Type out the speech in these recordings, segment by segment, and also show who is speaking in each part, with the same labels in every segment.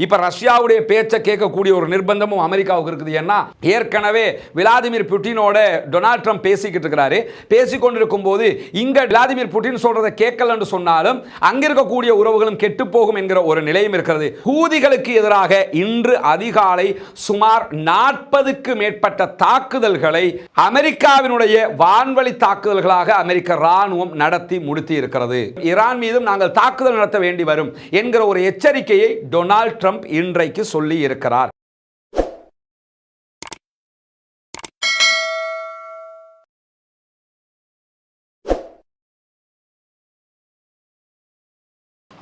Speaker 1: இப்ப ரஷ்யாவுடைய பேச்சை கேட்கக்கூடிய ஒரு நிர்பந்தமும் அமெரிக்காவுக்கு இருக்குது. ஏன்னா ஏற்கனவே விளாதிமிர் புட்டினோட டொனால்ட் ட்ரம்ப் பேசிக்கிட்டு இருக்கிறாரு. பேசிக்கொண்டிருக்கும் போது இங்க விளாதிமிர் புட்டின் சொல்றதை கேட்கலன்னு சொன்னாலும் அங்கிருக்கக்கூடிய உறவுகளும் கெட்டு போகும் என்கிற ஒரு நிலையும் இருக்கிறது. ஹூதிகளுக்கு எதிராக இன்று அதிகாலை சுமார் நாற்பதுக்கு மேற்பட்ட தாக்குதல்களை அமெரிக்காவினுடைய வான்வழி தாக்குதல்களாக அமெரிக்க ராணுவம் நடத்தி முடித்து இருக்கிறது ஈரான் மீதும் நாங்கள் தாக்குதல் நடத்த வேண்டி வரும் என்கிற ஒரு எச்சரிக்கையை டொனால்ட் ட்ரம்ப் இன்றைக்கு சொல்லி இருக்கிறார்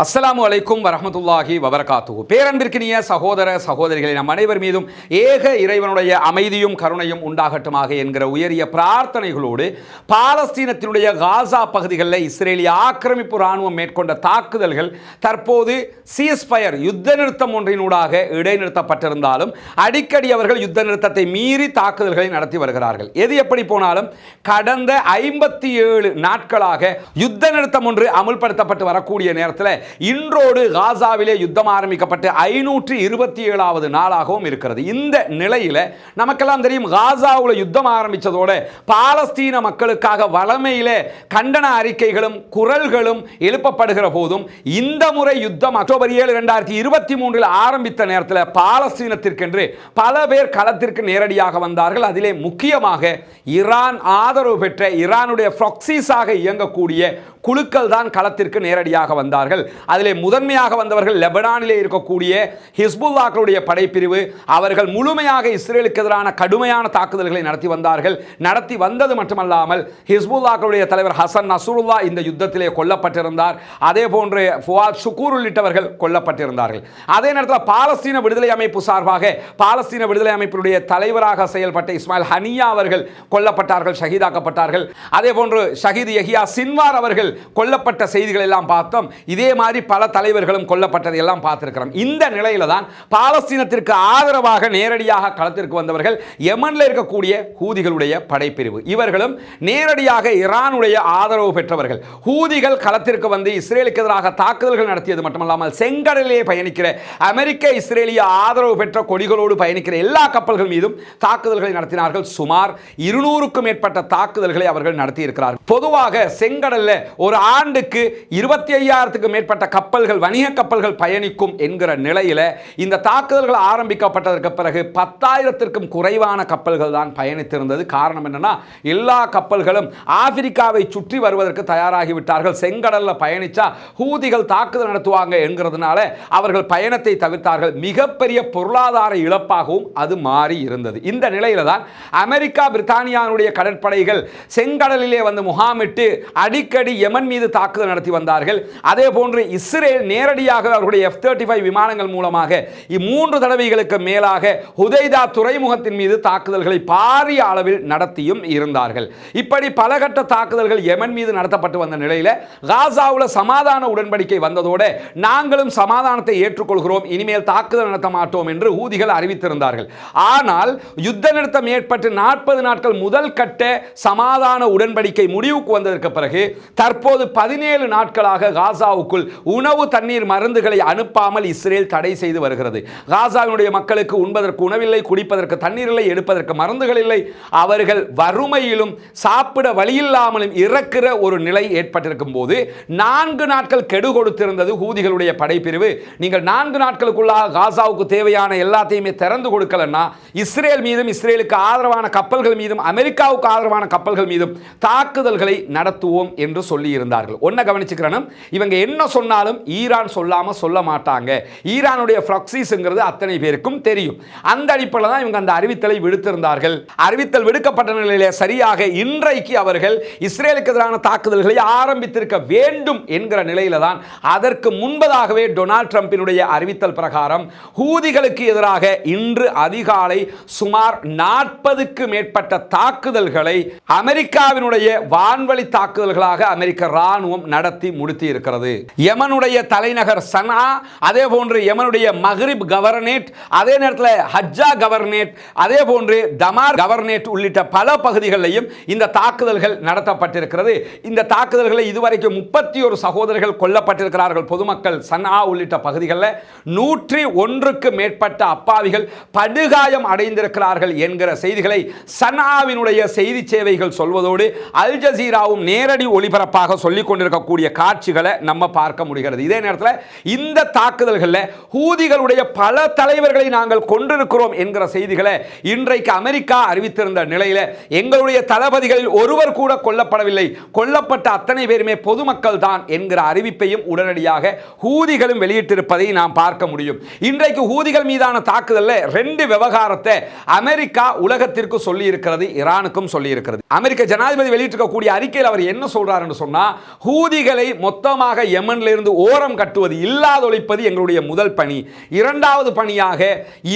Speaker 1: அஸ்லாமு அலைக்கும் வரமத்துல்லாஹி வபரகாத்து பேரன்பிற்கினிய சகோதர சகோதரிகளை நம் அனைவர் மீதும் ஏக இறைவனுடைய அமைதியும் கருணையும் உண்டாகட்டுமாக என்கிற உயரிய பிரார்த்தனைகளோடு பாலஸ்தீனத்தினுடைய காசா பகுதிகளில் இஸ்ரேலிய ஆக்கிரமிப்பு இராணுவம் மேற்கொண்ட தாக்குதல்கள் தற்போது சீஸ்பயர் யுத்த நிறுத்தம் ஒன்றினூடாக இடைநிறுத்தப்பட்டிருந்தாலும் அடிக்கடி அவர்கள் யுத்த நிறுத்தத்தை மீறி தாக்குதல்களை நடத்தி வருகிறார்கள். எது எப்படி போனாலும் கடந்த ஐம்பத்தி ஏழு நாட்களாக யுத்த நிறுத்தம் ஒன்று அமுல்படுத்தப்பட்டு வரக்கூடிய நேரத்தில் இன்றோடு காசாவிலே யுத்தம் ஆரம்பிக்கப்பட்டு ஐநூற்றி இருபத்தி ஏழாவது நாளாகவும் இருக்கிறது. இந்த நிலையில நமக்கெல்லாம் தெரியும் காசாவில் யுத்தம் ஆரம்பிச்சதோட பாலஸ்தீன மக்களுக்காக வளமையிலே கண்டன அறிக்கைகளும் குரல்களும் எழுப்பப்படுகிற போதும் இந்த முறை யுத்தம் அக்டோபர் ஏழு ரெண்டாயிரத்தி இருபத்தி மூன்றில் ஆரம்பித்த நேரத்தில் பாலஸ்தீனத்திற்கென்று பல பேர் களத்திற்கு நேரடியாக வந்தார்கள். அதிலே முக்கியமாக ஈரான் ஆதரவு பெற்ற ஈரானுடைய ஃப்ராக்சிஸாக இயங்கக்கூடிய குழுக்கள் தான் களத்திற்கு நேரடியாக வந்தார்கள். அதிலே முதன்மையாக வந்தவர்கள் லெபனானிலே இருக்கக்கூடிய ஹிஸ்புல்லாக்களுடைய படைப்பிரிவு அவர்கள் முழுமையாக இஸ்ரேலுக்கு எதிரான கடுமையான தாக்குதல்களை நடத்தி வந்தார்கள். நடத்தி வந்தது மட்டுமல்லாமல் ஹிஸ்புல்லாக்களுடைய தலைவர் ஹசன் நசூருல்லா இந்த யுத்தத்திலே கொல்லப்பட்டிருந்தார். அதே போன்று ஃபுவாத் ஷுக்கூர் உள்ளிட்டவர்கள் கொல்லப்பட்டிருந்தார்கள். அதே நேரத்தில் பாலஸ்தீன விடுதலை அமைப்பு சார்பாக பாலஸ்தீன விடுதலை அமைப்பினுடைய தலைவராக செயல்பட்ட இஸ்மாயில் ஹனியா அவர்கள் கொல்லப்பட்டார்கள் ஷஹீதாக்கப்பட்டார்கள். அதே போன்று ஷஹீத் யஹியா சின்வார் அவர்கள் கொல்லப்பட்ட செய்திகள் எல்லாம் பார்த்தோம். இதே மாதிரி பல தலைவர்களும் கொல்லப்பட்டதை எல்லாம் பார்த்துருக்கிறோம். இந்த நிலையில தான் பாலஸ்தீனத்திற்கு ஆதரவாக நேரடியாக களத்திற்கு வந்தவர்கள் யமன்ல இருக்கக்கூடிய ஹூதிகளுடைய படைப்பிரிவு. இவர்களும் நேரடியாக ஈரானுடைய ஆதரவு பெற்றவர்கள். ஹூதிகள் களத்திற்கு வந்து இஸ்ரேலுக்கு எதிராக தாக்குதல்கள் நடத்தியது மட்டுமல்லாமல் செங்கடலிலே பயணிக்கிற அமெரிக்க இஸ்ரேலிய ஆதரவு பெற்ற கொடிகளோடு பயணிக்கிற எல்லா கப்பல்கள் மீதும் தாக்குதல்களை நடத்தினார்கள். சுமார் இருநூறுக்கும் மேற்பட்ட தாக்குதல்களை அவர்கள் நடத்தியிருக்கிறார்கள். பொதுவாக செங்கடல்ல ஒரு ஆண்டுக்கு இருபத்தி ஐயாயிரத்துக்கு மேற்பட்ட கப்பல்கள் வணிக கப்பல்கள் பயணிக்கும் என்கிற நிலையில் இந்த தாக்குதல்கள் ஆரம்பிக்கப்பட்டதற்கு பிறகு பத்தாயிரத்திற்கும் குறைவான கப்பல்கள் தான் பயணித்திருந்தது. காரணம் என்னன்னா எல்லா கப்பல்களும் ஆப்பிரிக்காவை சுற்றி வருவதற்கு தயாராகிவிட்டார்கள் செங்கடலில் பயணித்தா ஹூதிகள் தாக்குதல் நடத்துவாங்க என்கிறதுனால அவர்கள் பயணத்தை தவிர்த்தார்கள். மிகப்பெரிய பொருளாதார இழப்பாகவும் அது மாறி இருந்தது. இந்த நிலையில தான் அமெரிக்கா பிரித்தானியாவுடைய கடற்படைகள் செங்கடலிலே வந்து முகாமிட்டு அடிக்கடி யமன் மீது தாக்குதல் நடத்தி வந்தார்கள். அதே போன்று இஸ்ரேல் நேரடியாக அவர்களுடைய எஃப் தேர்ட்டி ஃபைவ் விமானங்கள் மூலமாக மூன்று தடவைகளுக்கு மேலாக ஹுதைதா துறைமுகத்தின் மீது தாக்குதல்களை பாரிய அளவில் நடத்தியும் இருந்தார்கள். இப்படி பலகட்ட தாக்குதல்கள் யமன் மீது நடத்தப்பட்டு வந்த நிலையில் காசாவில் சமாதான உடன்படிக்கை வந்ததோடு நாங்களும் சமாதானத்தை ஏற்றுக்கொள்கிறோம். இனிமேல் தாக்குதல் நடத்த மாட்டோம் என்று ஊதிகள் அறிவித்திருந்தார்கள். ஆனால் யுத்த நிறுத்தம் ஏற்பட்டு நாற்பது நாட்கள் முதல் கட்ட சமாதான உடன்படிக்கை முடிவுக்கு வந்ததற்கு பிறகு தற்போது பதினேழு நாட்களாக காசாவுக்குள் உணவு தண்ணீர் மருந்துகளை அனுப்பாமல் இஸ்ரேல் தடை செய்து வருகிறது. காசாவினுடைய மக்களுக்கு உண்பதற்கு உணவில்லை குடிப்பதற்கு தண்ணீர் இல்லை எடுப்பதற்கு மருந்துகள் இல்லை அவர்கள் வறுமையிலும் சாப்பிட வழியில்லாமலும் இறக்கிற ஒரு நிலை ஏற்பட்டிருக்கும் போது நான்கு நாட்கள் கெடு கொடுத்திருந்தது ஹூதிகளுடைய படைப்பிரிவு. நீங்கள் நான்கு நாட்களுக்குள்ளாக காசாவுக்கு தேவையான எல்லாத்தையுமே திறந்து கொடுக்கலன்னா இஸ்ரேல் மீதும் இஸ்ரேலுக்கு ஆதரவான கப்பல்கள் மீதும் அமெரிக்காவுக்கு ஆதரவான கப்பல்கள் மீதும் தாக்குதல்களை நடத்துவோம் என்று சொல்லி இருந்தார்கள் ஒன்றை கவனிச்சுக்கிறனும் இவங்க என்ன சொன்னாலும் ஈரான் சொல்லாமல் சொல்ல மாட்டாங்க. ஈரானுடைய ஃப்ராக்சிஸ்ங்கிறது அத்தனை பேருக்கும் தெரியும். அந்த அடிப்படையில் தான் இவங்க அந்த அறிவித்தலை விடுத்திருந்தார்கள். அறிவித்தல் விடுக்கப்பட்ட நிலையில் சரியாக இன்றைக்கு அவர்கள் இஸ்ரேலுக்கு எதிரான தாக்குதல்களை ஆரம்பித்திருக்க வேண்டும் என்கிற நிலையில தான் அதற்கு முன்பதாகவே டொனால்ட் ட்ரம்பினுடைய அறிவித்தல் பிரகாரம் ஹூதிகளுக்கு எதிராக இன்று அதிகாலை சுமார் நாற்பதுக்கு மேற்பட்ட தாக்குதல்களை அமெரிக்காவினுடைய வான்வழி தாக்குதல்களாக அமெரிக்க அமெரிக்க ராணுவம் நடத்தி முடித்து இருக்கிறது. யமனுடைய தலைநகர் சனா அதே போன்று யமனுடைய மஹ்ரிப் கவர்னேட் அதே நேரத்தில் ஹஜ்ஜா கவர்னேட் அதே போன்று தமார் கவர்னேட் உள்ளிட்ட பல பகுதிகளிலையும் இந்த தாக்குதல்கள் நடத்தப்பட்டிருக்கிறது. இந்த தாக்குதல்களை இதுவரைக்கும் முப்பத்தி ஒரு சகோதரர்கள் கொல்லப்பட்டிருக்கிறார்கள். பொதுமக்கள் சனா உள்ளிட்ட பகுதிகளில் நூற்றி ஒன்றுக்கு மேற்பட்ட அப்பாவிகள் படுகாயம் அடைந்திருக்கிறார்கள் என்கிற செய்திகளை சனாவினுடைய செய்தி சேவைகள் சொல்வதோடு அல் ஜசீராவும் நேரடி ஒளிபரப்பாக சொல்லிக் கொண்டிருக்கக்கூடிய காட்சிகளை நம்ம பார்க்க முடிகிறது. இதே நேரத்தில் இந்த தாக்குதல்களில் ஹூதிகளுடைய பல தலைவர்களை நாங்கள் கொண்டிருக்கிறோம் என்கிற செய்திகளை இன்றைக்கு அமெரிக்கா அறிவித்திருந்த நிலையில் எங்களுடைய தளபதிகளில் ஒருவர் கூட கொல்லப்படவில்லை. கொல்லப்பட்ட அத்தனை பேருமே பொதுமக்கள் தான் என்கிற அறிவிப்பையும் உடனடியாக ஹூதிகளும் வெளியிட்டிருப்பதை நாம் பார்க்க முடியும். இன்றைக்கு ஹூதிகள் மீதான தாக்குதலில் ரெண்டு விவகாரத்தை அமெரிக்கா உலகத்திற்கு சொல்லி இருக்கிறது ஈரானுக்கும் சொல்லி இருக்கிறது அமெரிக்க ஜனாதிபதி வெளியிட்டிருக்கக்கூடிய அறிக்கையில் அவர் என்ன சொல்றாருன்னு சொன்னால் ஹூதிகளை மொத்தமாக யமன்ல இருந்து ஓரம் கட்டுவது இல்லாதொழிப்பது எங்களுடைய முதல் பணி. இரண்டாவது பணியாக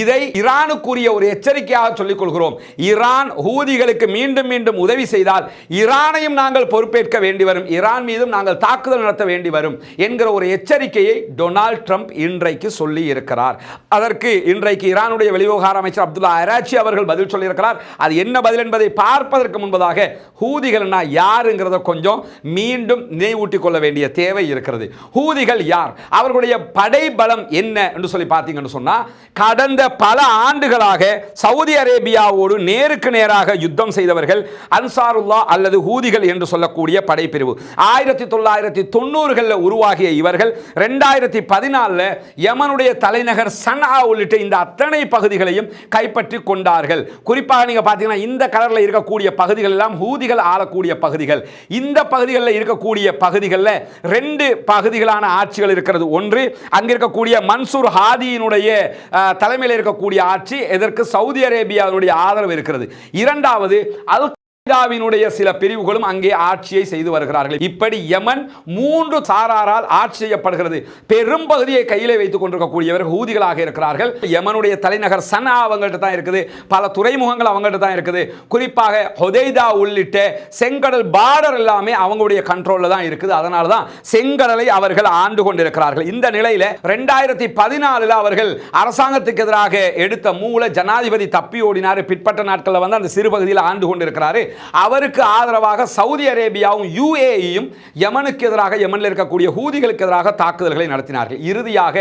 Speaker 1: இதை ஈரானுக்குரிய ஒரு எச்சரிக்கையாக சொல்லிக் கொள்கிறோம் ஈரான் ஹூதிகளுக்கு மீண்டும் மீண்டும் உதவி செய்தால் ஈரானையும் நாங்கள் பொறுப்பேற்க வேண்டி வரும் ஈரான் மீதும் நாங்கள் தாக்குதல் நடத்த வேண்டி வரும் என்கிற ஒரு எச்சரிக்கையை டொனால்ட் ட்ரம்ப் இன்றைக்கு சொல்லி இருக்கிறார் அதற்கு இன்றைக்கு ஈரானுடைய வெளிவிவகார அமைச்சர் அப்துல்லா அராச்சி அவர்கள் பதில் சொல்லியிருக்கிறார். அது என்ன பதில் என்பதை பார்ப்பதற்கு முன்பதாக ஹூதிகள்னா யாருங்கிறத கொஞ்சம் மீண்டும் நினைவூட்டிக் கொள்ள வேண்டிய தேவை இருக்கிறது. ஹூதிகள் யார்? அவர்களுடைய படை பலம் என்ன என்று சொல்லி பார்த்தீங்கன்னு சொன்னால் கடந்த பல ஆண்டுகளாக சவுதி அரேபியாவோடு நேருக்கு நேராக யுத்தம் செய்தவர்கள் அன்சாருல்லா அல்லது ஹூதிகள் என்று சொல்லக்கூடிய படைப்பிரிவு. ஆயிரத்தி தொள்ளாயிரத்தி தொண்ணூறுகளில் உருவாகிய இவர்கள் ரெண்டாயிரத்தி பதினாலில் யமனுடைய தலைநகர் சனா உள்ளிட்ட இந்த அத்தனை பகுதிகளையும் கைப்பற்றி கொண்டார்கள். குறிப்பாக நீங்க பார்த்தீங்கன்னா இந்த கலரில் இருக்கக்கூடிய பகுதிகள் எல்லாம் ஹூதிகள் ஆளக்கூடிய பகுதிகள். இந்த பகுதிகளில் இருக்கக்கூடிய பகுதிகளில் ரெண்டு பகுதிகளான ஆட்சிகள் இருக்கிறது. ஒன்று அங்க இருக்கக்கூடிய மன்சூர் ஹாதியினுடைய தலைமையில் இருக்கக்கூடிய ஆட்சி எதற்கு? சவுதி அரேபியாவுடைய ஆதரவு இருக்கிறது. இரண்டாவது அல் இந்தியாவினுடைய சில பிரிவுகளும் அங்கே ஆட்சியை செய்து வருகிறார்கள். இப்படி யமன் மூன்று சாராரால் ஆட்சி செய்யப்படுகிறது. பெரும் பகுதியை கையிலே வைத்துக் கொண்டிருக்கக்கூடியவர் ஹூதிகளாக இருக்கிறார்கள். யமனுடைய தலைநகர் சனா அவங்கள்ட்ட தான் இருக்குது. பல துறைமுகங்கள் அவங்கள்ட்ட தான் இருக்குது. குறிப்பாக ஹொதைதா உள்ளிட்ட செங்கடல் பார்டர் எல்லாமே அவங்களுடைய கண்ட்ரோல்ல தான் இருக்குது. அதனால தான் செங்கடலை அவர்கள் ஆண்டு கொண்டிருக்கிறார்கள். இந்த நிலையில ரெண்டாயிரத்தி பதினாலில் அவர்கள் அரசாங்கத்துக்கு எதிராக எடுத்த மூல ஜனாதிபதி தப்பி ஓடினார். பிற்பட்ட நாட்களில் வந்து அந்த சிறு பகுதியில் ஆண்டு கொண்டிருக்கிறாரு. அவருக்கு ஆதரவாக சவுதி அரேபியாவும் யுஏஇயும் யமனுக்கு எதிராக யமனில் இருக்கக்கூடிய ஹூதிகளுக்கு எதிராக தாக்குதல்களை நடத்தினார்கள். இறுதியாக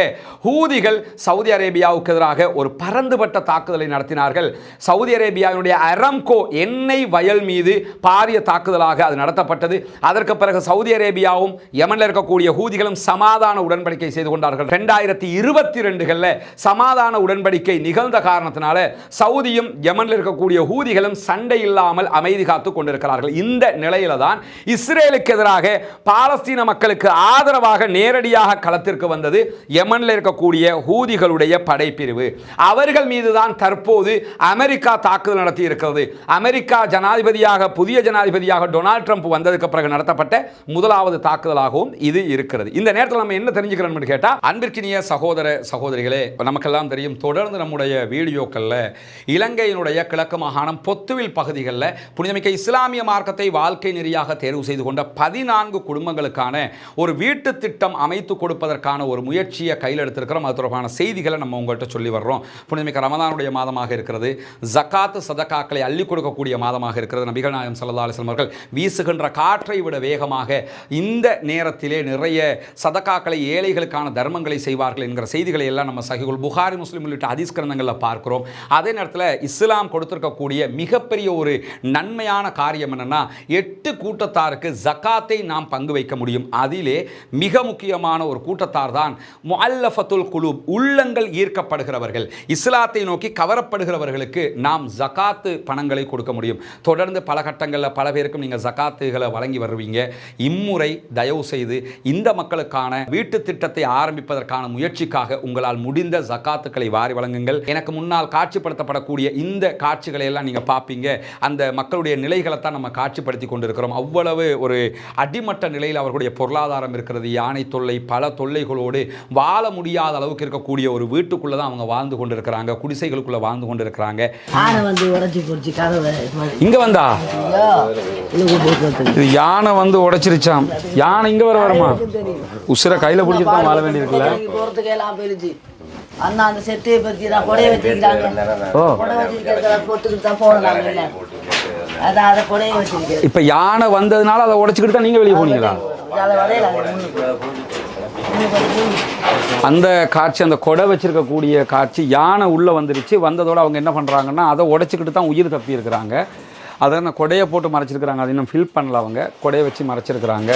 Speaker 1: ஹூதிகள் சவுதி அரேபியாவுக்கு எதிராக ஒரு பரந்துபட்ட தாக்குதலை நடத்தினார்கள். சவுதி அரேபியாவினுடைய அரம்கோ எண்ணெய் வயல் மீது பாரிய தாக்குதலாக அது நடத்தப்பட்டது. அதற்கு பிறகு சவுதி அரேபியாவும் யமனில் இருக்கக்கூடிய ஹூதிகளும் சமாதான உடன்படிக்கை செய்து கொண்டார்கள். ரெண்டாயிரத்தி இருபத்தி ரெண்டுகளில் சமாதான உடன்படிக்கை நிகழ்ந்த காரணத்தினால சவுதியும் யமனில் இருக்கக்கூடிய ஹூதிகளும் சண்டை இல்லாமல் அமைதி காத்து கொண்டிருக்கிறார்கள். இந்த நிலையில தான் இஸ்ரேலுக்கு எதிராக பாலஸ்தீன மக்களுக்கு ஆதரவாக நேரடியாக களத்திற்கு வந்தது யமனில் இருக்கக்கூடிய ஹூதிகளுடைய படைப்பிரிவு. அவர்கள் மீதுதான் தற்போது அமெரிக்கா தாக்குதல் நடத்தி இருக்கிறது. அமெரிக்கா ஜனாதிபதியாக புதிய ஜனாதிபதியாக டொனால்ட் ட்ரம்ப் வந்ததுக்கு பிறகு நடத்தப்பட்ட முதலாவது தாக்குதலாகவும் இது இருக்கிறது. இந்த நேரத்தில் நம்ம என்ன தெரிஞ்சுக்கிறோம் கேட்டால் அன்பிற்கினிய சகோதர சகோதரிகளே நமக்கெல்லாம் தெரியும் தொடர்ந்து நம்முடைய வீடியோக்களில் இலங்கையினுடைய கிழக்கு மாகாணம் பொத்துவில் பகுதிகளில் புனித புனிதமிக்க இஸ்லாமிய மார்க்கத்தை வாழ்க்கை நெறியாக தேர்வு செய்து கொண்ட பதினான்கு குடும்பங்களுக்கான ஒரு வீட்டு திட்டம் அமைத்து கொடுப்பதற்கான ஒரு முயற்சியை கையில் எடுத்திருக்கிறோம். அது தொடர்பான செய்திகளை நம்ம உங்கள்கிட்ட சொல்லி வர்றோம். புனிதமிக்க ரமதானுடைய மாதமாக இருக்கிறது. ஜக்காத்து சதக்காக்களை அள்ளி கொடுக்கக்கூடிய மாதமாக இருக்கிறது. நபிகள் நாயகம் சல்லா அலிஸ்லம் அவர்கள் வீசுகின்ற காற்றை விட வேகமாக இந்த நேரத்திலே நிறைய சதக்காக்களை ஏழைகளுக்கான தர்மங்களை செய்வார்கள் என்கிற செய்திகளை எல்லாம் நம்ம சகிகுல் புகாரி முஸ்லீம் உள்ளிட்ட அதிஸ்கிரந்தங்களில் பார்க்கிறோம். அதே நேரத்தில் இஸ்லாம் கொடுத்திருக்கக்கூடிய மிகப்பெரிய ஒரு நன்மை முதன்மையான காரியம் என்னன்னா எட்டு கூட்டத்தாருக்கு ஜக்காத்தை நாம் பங்கு வைக்க முடியும். அதிலே மிக முக்கியமான ஒரு கூட்டத்தார் தான் முல்லஃபத்துல் குலூப் உள்ளங்கள் ஈர்க்கப்படுகிறவர்கள். இஸ்லாத்தை நோக்கி கவரப்படுகிறவர்களுக்கு நாம் ஜகாத்து பணங்களை கொடுக்க முடியும். தொடர்ந்து பல கட்டங்களில் பல பேருக்கும் நீங்கள் ஜகாத்துகளை வழங்கி வருவீங்க. இம்முறை தயவு செய்து இந்த மக்களுக்கான வீட்டு திட்டத்தை ஆரம்பிப்பதற்கான முயற்சிக்காக உங்களால் முடிந்த ஜக்காத்துக்களை வாரி வழங்குங்கள். எனக்கு முன்னால் காட்சிப்படுத்தப்படக்கூடிய இந்த காட்சிகளை எல்லாம் நீங்கள் பார்ப்பீங்க அந்த மக்களுடைய அவர்களுடைய நிலைகளை தான் நம்ம காட்சிப்படுத்தி கொண்டிருக்கிறோம். அவ்வளவு ஒரு அடிமட்ட நிலையில் அவர்களுடைய பொருளாதாரம் இருக்கிறது. யானை தொல்லை பல தொல்லைகளோடு வாழ முடியாத அளவுக்கு இருக்கக்கூடிய ஒரு வீட்டுக்குள்ளே தான் அவங்க வாழ்ந்து கொண்டிருக்கிறாங்க. குடிசைகளுக்குள்ளே வாழ்ந்து கொண்டிருக்கிறாங்க. இங்கே வந்தா. இது யானை வந்து உடைச்சிருச்சாம். யானை இங்கே வர வருமா? உசுரை கையில் பிடிச்சி தான் வாழ வேண்டியிருக்குல்ல.
Speaker 2: அண்ணா அந்த செட்டையை பத்தி நான் கொடைய கொடை வச்சிருக்கிறத போட்டுக்கிட்டு தான் போனோம்
Speaker 1: இப்போ யானை வந்ததுனால அதை உடைச்சிக்கிட்டு தான் நீங்கள் வெளியே போனீங்களா? அந்த காட்சி அந்த கொடை வச்சிருக்கக்கூடிய காட்சி யானை உள்ளே வந்துருச்சு. வந்ததோட அவங்க என்ன பண்ணுறாங்கன்னா அதை உடைச்சிக்கிட்டு தான் உயிர் தப்பி இருக்கிறாங்க அதை அந்த கொடையை போட்டு மறைச்சிருக்கிறாங்க. அது இன்னும் ஃபில் பண்ணல அவங்க. கொடையை வச்சு மறைச்சிருக்கிறாங்க.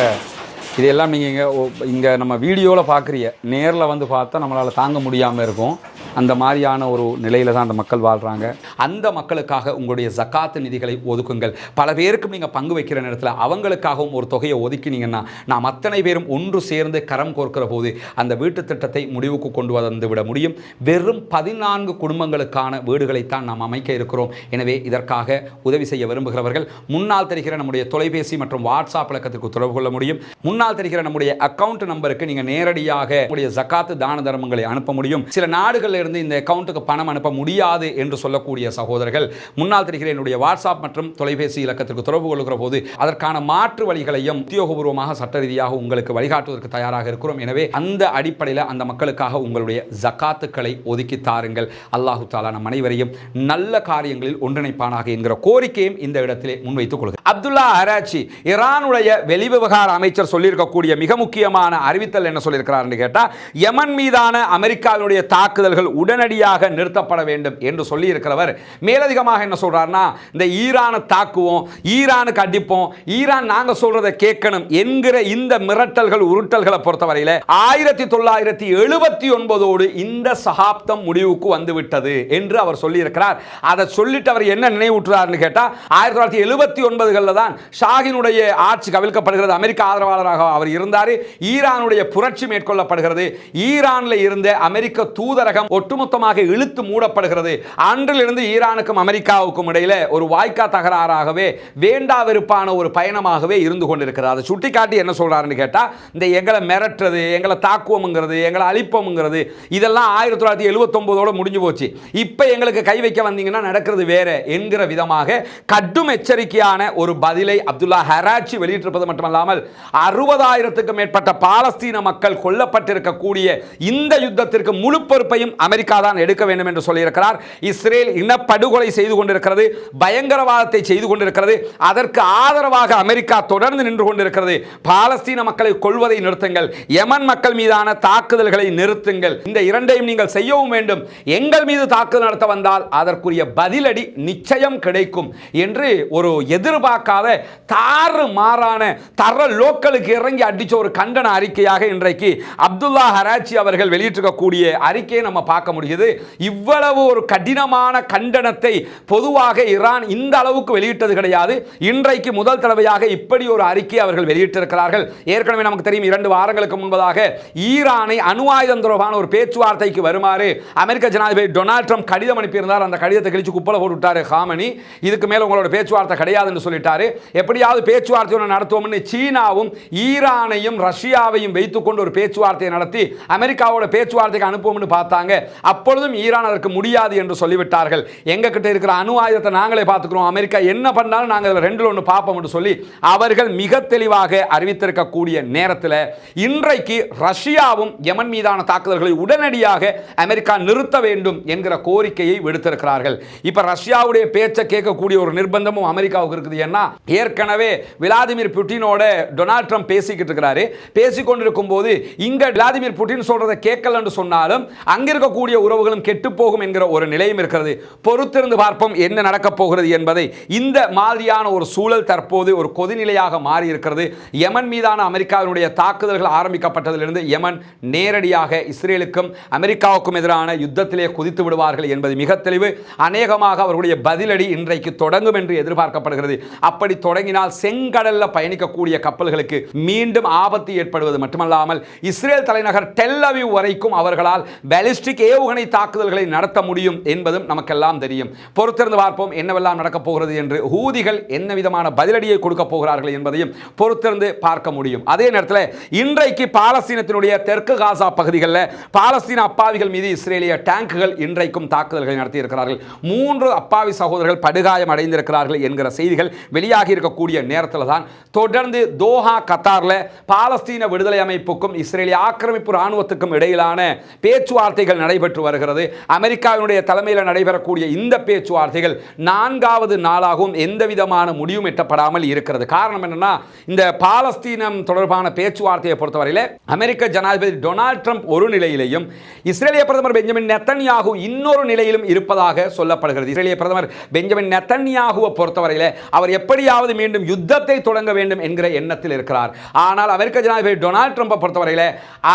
Speaker 1: இதெல்லாம் நீங்கள் இங்கே இங்கே நம்ம வீடியோவில் பார்க்குறீங்க நேரில் வந்து பார்த்தா நம்மளால் தாங்க முடியாமல் இருக்கும். அந்த மாதிரியான ஒரு நிலையில் தான் அந்த மக்கள் வாழ்கிறாங்க அந்த மக்களுக்காக உங்களுடைய ஜக்காத்து நிதிகளை ஒதுக்குங்கள். பல பேருக்கும் நீங்கள் பங்கு வைக்கிற நேரத்தில் அவங்களுக்காகவும் ஒரு தொகையை ஒதுக்கினீங்கன்னா நாம் அத்தனை பேரும் ஒன்று சேர்ந்து கரம் கோர்க்கிற போது அந்த வீட்டு திட்டத்தை முடிவுக்கு கொண்டு வந்து விட முடியும். வெறும் பதினான்கு குடும்பங்களுக்கான வீடுகளைத்தான் நாம் அமைக்க இருக்கிறோம். எனவே இதற்காக உதவி செய்ய விரும்புகிறவர்கள் முன்னால் தெரிகிற நம்முடைய தொலைபேசி மற்றும் வாட்ஸ்அப் இலக்கத்திற்கு தொடர்பு கொள்ள முடியும். முன்னால் தெரிகிற நம்முடைய அக்கவுண்ட் நம்பருக்கு நீங்கள் நேரடியாக உங்களுடைய ஜக்காத்து தான தர்மங்களை அனுப்ப முடியும். சில நாடுகளில் இருந்து இந்த அக்கௌண்ட்டுக்கு பணம் அனுப்ப முடியாது என்று சொல்லக்கூடிய சகோதரர்கள் முன்னால் தெரிகிற என்னுடைய வாட்ஸ்அப் மற்றும் தொலைபேசி இலக்கத்திற்கு தொடர்பு கொள்கிற போது அதற்கான மாற்று வழிகளையும் உத்தியோகபூர்வமாக சட்ட ரீதியாக உங்களுக்கு வழிகாட்டுவதற்கு தயாராக இருக்கிறோம். எனவே அந்த அடிப்படையில் அந்த மக்களுக்காக உங்களுடைய ஜக்காத்துக்களை ஒதுக்கி தாருங்கள். அல்லாஹு தாலா நம் அனைவரையும் நல்ல காரியங்களில் ஒன்றிணைப்பானாக என்கிற கோரிக்கையும் இந்த இடத்திலே முன்வைத்துக் கொள்கிறேன். அப்துல்லா அராச்சி ஈரானுடைய வெளிவிவகார அமைச்சர் சொல்லியிருக்கக்கூடிய மிக முக்கியமான அறிவித்தல் என்ன சொல்லியிருக்கிறார் கேட்டால் யமன் மீதான அமெரிக்காவினுடைய தாக்குதல்கள் தாக்குதல் உடனடியாக நிறுத்தப்பட வேண்டும் என்று சொல்லியிருக்கிறவர். மேலதிகமாக என்ன சொல்கிறார்னா இந்த ஈரானை தாக்குவோம் ஈரானுக்கு அடிப்போம் ஈரான் நாங்கள் சொல்கிறத கேட்கணும் என்கிற இந்த மிரட்டல்கள் உருட்டல்களை பொறுத்தவரையில் ஆயிரத்தி தொள்ளாயிரத்தி எழுபத்தி ஒன்பதோடு இந்த சகாப்தம் முடிவுக்கு வந்துவிட்டது என்று அவர் சொல்லியிருக்கிறார். அதை சொல்லிட்டு அவர் என்ன நினைவூட்டுறாருன்னு கேட்டால் ஆயிரத்தி தொள்ளாயிரத்தி எழுபத்தி ஒன்பதுகளில் தான் ஷாகினுடைய ஆட்சி கவிழ்க்கப்படுகிறது அமெரிக்க ஆதரவாளராக அவர் இருந்தார் ஈரானுடைய புரட்சி மேற்கொள்ளப்படுகிறது ஈரானில் இருந்த அமெரிக்க தூதரகம் ஒட்டுமொத்தமாக இழுத்து மூடப்படுகிறது. அன்றிலிருந்து ஈரானுக்கும் அமெரிக்காவுக்கும் இடையில ஒரு வாய்க்கா தகராறாகவே வேண்டா வெறுப்பான ஒரு பயணமாகவே இருந்து கொண்டிருக்கிறது. அதை சுட்டிக்காட்டி என்ன சொல்றாருன்னு கேட்டால் இந்த எங்களை மிரட்டுறது எங்களை தாக்குவோம்ங்கிறது எங்களை அழிப்போம்ங்கிறது இதெல்லாம் ஆயிரத்தி தொள்ளாயிரத்தி எழுபத்தொம்போதோடு முடிஞ்சு போச்சு. இப்போ எங்களுக்கு கை வைக்க வந்தீங்கன்னா நடக்கிறது வேற என்கிற விதமாக கடும் எச்சரிக்கையான ஒரு பதிலை அப்துல்லா ஹராச்சி வெளியிட்டிருப்பது மட்டுமல்லாமல் அறுபதாயிரத்துக்கும் மேற்பட்ட பாலஸ்தீன மக்கள் கொல்லப்பட்டிருக்கக்கூடிய இந்த யுத்தத்திற்கு முழு பொறுப்பையும் அமெரிக்கா தான் எடுக்க வேண்டும் என்று சொல்லியிருக்கிறார். இஸ்ரேல் இனப்படுகொலை செய்து கொண்டிருக்கிறது பயங்கரவாதத்தை செய்து கொண்டிருக்கிறது. அதற்கு ஆதரவாக அமெரிக்கா தொடர்ந்து நின்று கொண்டிருக்கிறது. பாலஸ்தீன மக்களை கொள்வதை நிறுத்துங்கள் யமன் மக்கள் மீதான தாக்குதல்களை நிறுத்துங்கள். இந்த இரண்டையும் நீங்கள் செய்யவும் வேண்டும். எங்கள் மீது தாக்குதல் நடத்த வந்தால் அதற்குரிய பதிலடி நிச்சயம் கிடைக்கும் என்று ஒரு எதிர்பார்க்காத தாறு மாறான தர லோக்கலுக்கு இறங்கி அடிச்ச ஒரு கண்டன அறிக்கையாக இன்றைக்கு அப்துல்லா ஹராச்சி அவர்கள் வெளியிட்டிருக்கக்கூடிய அறிக்கையை நம்ம பார்க்க பார்க்க முடியுது. இவ்வளவு ஒரு கடினமான கண்டனத்தை பொதுவாக ஈரான் இந்த அளவுக்கு வெளியிட்டது கிடையாது. இன்றைக்கு முதல் தடவையாக இப்படி ஒரு அறிக்கை அவர்கள் வெளியிட்டிருக்கிறார்கள். ஏற்கனவே நமக்கு தெரியும் இரண்டு வாரங்களுக்கு முன்பதாக ஈரானை அணு ஆயுதம் தொடர்பான ஒரு பேச்சுவார்த்தைக்கு வருமாறு அமெரிக்க ஜனாதிபதி டொனால்ட் ட்ரம்ப் கடிதம் அனுப்பியிருந்தார். அந்த கடிதத்தை கழிச்சு குப்பலை போட்டு ஹாமனி. இதுக்கு மேல் உங்களோட பேச்சுவார்த்தை கிடையாதுன்னு சொல்லிட்டாரு. எப்படியாவது பேச்சுவார்த்தை ஒன்று நடத்துவோம்னு சீனாவும் ஈரானையும் ரஷ்யாவையும் வைத்துக்கொண்டு ஒரு பேச்சுவார்த்தையை நடத்தி அமெரிக்காவோட பேச்சுவார்த்தைக்கு அனுப்புவோம்னு பார்த்தாங்க. அப்பொழுதும் ஈரான் அதற்கு முடியாது என்று சொல்லிவிட்டார்கள். எங்ககிட்ட இருக்கிற அணு ஆயுதத்தை நாங்களே பார்த்துக்கிறோம். அமெரிக்கா என்ன பண்ணாலும் நாங்கள் அதில் ரெண்டில் ஒன்று பார்ப்போம் என்று சொல்லி அவர்கள் மிக தெளிவாக அறிவித்திருக்கக்கூடிய நேரத்தில் இன்றைக்கு ரஷ்யாவும் யமன் மீதான தாக்குதல்களை உடனடியாக அமெரிக்கா நிறுத்த வேண்டும் என்கிற கோரிக்கையை விடுத்திருக்கிறார்கள். இப்ப ரஷ்யாவுடைய பேச்சை கேட்கக்கூடிய ஒரு நிர்பந்தமும் அமெரிக்காவுக்கு இருக்குது. ஏன்னா ஏற்கனவே விளாதிமிர் புட்டினோட டொனால்ட் ட்ரம்ப் பேசிக்கிட்டு இருக்கிறாரு. பேசிக்கொண்டிருக்கும் போது இங்கே விளாதிமிர் புட்டின் சொல்றதை கேட்கலன்னு சொன்னாலும் அங்கிருக்க இருக்கக்கூடிய உறவுகளும் கெட்டு போகும் என்கிற ஒரு நிலையும் இருக்கிறது. பொறுத்திருந்து பார்ப்போம் என்ன நடக்கப் போகிறது என்பதை. இந்த மாதிரியான ஒரு சூழல் தற்போது ஒரு கொதிநிலையாக மாறி இருக்கிறது யமன் மீதான அமெரிக்காவினுடைய தாக்குதல்கள் ஆரம்பிக்கப்பட்டதிலிருந்து யமன் நேரடியாக இஸ்ரேலுக்கும் அமெரிக்காவுக்கும் எதிரான யுத்தத்திலே குதித்து விடுவார்கள் என்பது மிக தெளிவு. அநேகமாக அவர்களுடைய பதிலடி இன்றைக்கு தொடங்கும் என்று எதிர்பார்க்கப்படுகிறது. அப்படி தொடங்கினால் செங்கடல்ல பயணிக்கக்கூடிய கப்பல்களுக்கு மீண்டும் ஆபத்து ஏற்படுவது மட்டுமல்லாமல் இஸ்ரேல் தலைநகர் டெல்லவி வரைக்கும் அவர்களால் பாலிஸ்டிக் ஏவுகணை தாக்குதல்களை நடத்த முடியும் என்பதும் நமக்கெல்லாம் தெரியும். பொறுத்திருந்து பார்ப்போம் என்னவெல்லாம் நடக்கப் போகிறது என்று. ஹூதிகள் என்ன விதமான பதிலடியை கொடுக்க போகிறார்கள் என்பதையும் பொறுத்திருந்து பார்க்க முடியும். அதே நேரத்தில் இன்றைக்கு பாலஸ்தீனத்தினுடைய தெற்கு காசா பகுதிகளில் பாலஸ்தீன அப்பாவிகள் மீது இஸ்ரேலிய டேங்குகள் இன்றைக்கும் தாக்குதல்களை நடத்தி இருக்கிறார்கள் மூன்று அப்பாவி சகோதரர்கள் படுகாயம் அடைந்திருக்கிறார்கள் என்கிற செய்திகள் வெளியாகி இருக்கக்கூடிய நேரத்தில் தான். தொடர்ந்து தோஹா கத்தாரில் பாலஸ்தீன விடுதலை அமைப்புக்கும் இஸ்ரேலிய ஆக்கிரமிப்பு இராணுவத்துக்கும் இடையிலான பேச்சுவார்த்தைகள் நடைபெற்று வருகிறது. அமெரிக்காவினுடைய தலைமையில் நடைபெறக்கூடிய இந்த பேச்சுவார்த்தைகள் நான்காவது நாளாகவும் எந்த விதமான முடிவும் எட்டப்படாமல் இருக்கிறது. காரணம் என்னன்னா இந்த பாலஸ்தீனம் தொடர்பான பேச்சுவார்த்தையை பொறுத்தவரையில் அமெரிக்க ஜனாதிபதி டொனால்ட் ட்ரம்ப் ஒரு நிலையிலையும் இஸ்ரேலிய பிரதமர் பெஞ்சமின் நெத்தன்யாகு இன்னொரு நிலையிலும் இருப்பதாக சொல்லப்படுகிறது. இஸ்ரேலிய பிரதமர் பெஞ்சமின் நெத்தன்யாகுவை பொறுத்தவரையில் அவர் எப்படியாவது மீண்டும் யுத்தத்தை தொடங்க வேண்டும் என்கிற எண்ணத்தில் இருக்கிறார். ஆனால் அமெரிக்க ஜனாதிபதி டொனால்ட் ட்ரம்ப்பை பொறுத்தவரையில்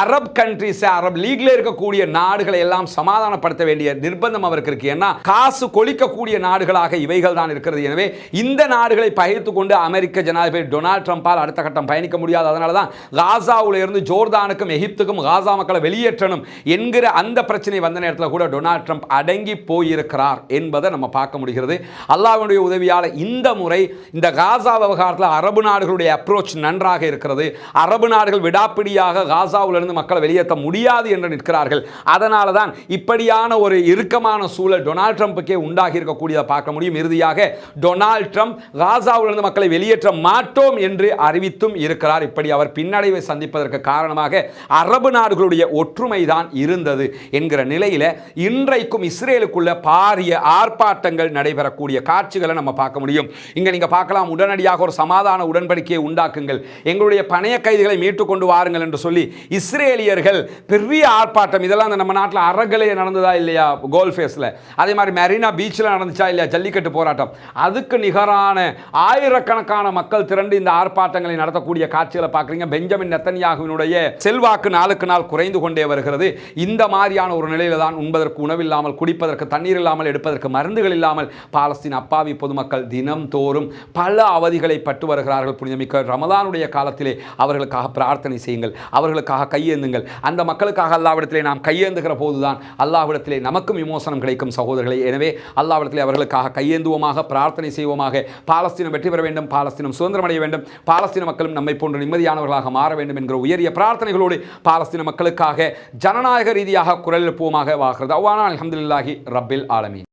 Speaker 1: அரப் கண்ட்ரிஸ் அரப் லீக்ல இருக்கக்கூடிய நாடுகளை எல்லாம் சமாதானப்படுத்த வேண்டிய நிர்பந்தம் அவருக்கு இருக்கு. ஏன்னா காசு கொளிக்கக்கூடிய நாடுகளாக இவைகள் தான் இருக்கிறது. எனவே இந்த நாடுகளை பகிர்ந்து கொண்டு அமெரிக்க ஜனாதிபதி டொனால்ட் ட்ரம்பால் அடுத்த கட்டம் பயணிக்க முடியாது. அதனால தான் காசாவில் இருந்து ஜோர்தானுக்கும் எகிப்துக்கும் காசா மக்களை வெளியேற்றணும் என்கிற அந்த பிரச்சனை வந்த நேரத்தில் கூட டொனால்ட் ட்ரம்ப் அடங்கி போயிருக்கிறார் என்பதை நம்ம பார்க்க முடிகிறது. அல்லாவுடைய உதவியால் இந்த முறை இந்த காசா விவகாரத்தில் அரபு நாடுகளுடைய அப்ரோச் நன்றாக இருக்கிறது. அரபு நாடுகள் விடாப்பிடியாக காசாவிலிருந்து மக்களை வெளியேற்ற முடியாது என்று நிற்கிறார்கள். அதனால தான் இப்படியான ஒரு இறுக்கமான சூழல் டொனால்ட் ட்ரம்ப்புக்கே உண்டாகி இருக்கக்கூடியதை பார்க்க முடியும். இறுதியாக டொனால்ட் ட்ரம்ப் காசாவிலிருந்து மக்களை வெளியேற்ற மாட்டோம் என்று அறிவித்தும் இருக்கிறார். இப்படி அவர் பின்னடைவை சந்திப்பதற்கு காரணமாக அரபு நாடுகளுடைய ஒற்றுமை தான் இருந்தது என்கிற நிலையில் இன்றைக்கும் இஸ்ரேலுக்குள்ள பாரிய ஆர்ப்பாட்டங்கள் நடைபெறக்கூடிய காட்சிகளை நம்ம பார்க்க முடியும். இங்க நீங்க பார்க்கலாம் உடனடியாக ஒரு சமாதான உடன்படிக்கையை உண்டாக்குங்கள். எங்களுடைய பணைய கைதிகளை மீட்டு கொண்டு வாருங்கள் என்று சொல்லி இஸ்ரேலியர்கள் பெரிய ஆர்ப்பாட்டம் இதெல்லாம் அந்த நம்ம நாட்டில் அறகலையை நடந்ததா இல்லையா? கோல் ஃபேஸில் அதே மாதிரி மெரினா பீச்சில் நடந்துச்சா இல்லையா? ஜல்லிக்கட்டு போராட்டம். அதுக்கு நிகரான ஆயிரக்கணக்கான மக்கள் திரண்டு இந்த ஆர்ப்பாட்டங்களை நடத்தக்கூடிய காட்சிகளை பார்க்குறீங்க. பெஞ்சமின் நெத்தன்யாகுவினுடைய செல்வாக்கு நாளுக்கு நாள் குறைந்து கொண்டே வருகிறது. இந்த மாதிரியான ஒரு நிலையில தான் உண்பதற்கு உணவில்லாமல் குடிப்பதற்கு தண்ணீர் இல்லாமல் எடுப்பதற்கு மருந்துகள் இல்லாமல் பாலஸ்தீன் அப்பாவி பொதுமக்கள் தினம்தோறும் பல அவதிகளை பட்டு வருகிறார்கள். புனிதமிக்க ரமதானுடைய காலத்திலே அவர்களுக்காக பிரார்த்தனை செய்யுங்கள். அவர்களுக்காக கையேந்துங்கள். அந்த மக்களுக்காக அல்லாவிடத்திலே நாம் கையேந்துகிற போது போதுதான். அல்லாவிடத்திலே நமக்கும் விமோசனம் கிடைக்கும் சகோதரர்களே. எனவே அல்லாவிடத்திலே அவர்களுக்காக கையேந்துவோமாக பிரார்த்தனை செய்வோமாக பாலஸ்தீனம் வெற்றி பெற வேண்டும் பாலஸ்தீனம் சுதந்திரம் அடைய வேண்டும் பாலஸ்தீன மக்களும் நம்மை போன்ற நிம்மதியானவர்களாக மாற வேண்டும் என்கிற உயரிய பிரார்த்தனைகளோடு பாலஸ்தீன மக்களுக்காக ஜனநாயக ரீதியாக குரல் எழுப்புவோமாக வாகிறது அவ்வானா அல்ஹம்துலில்லாஹி ரப்பில் ஆலமீன்.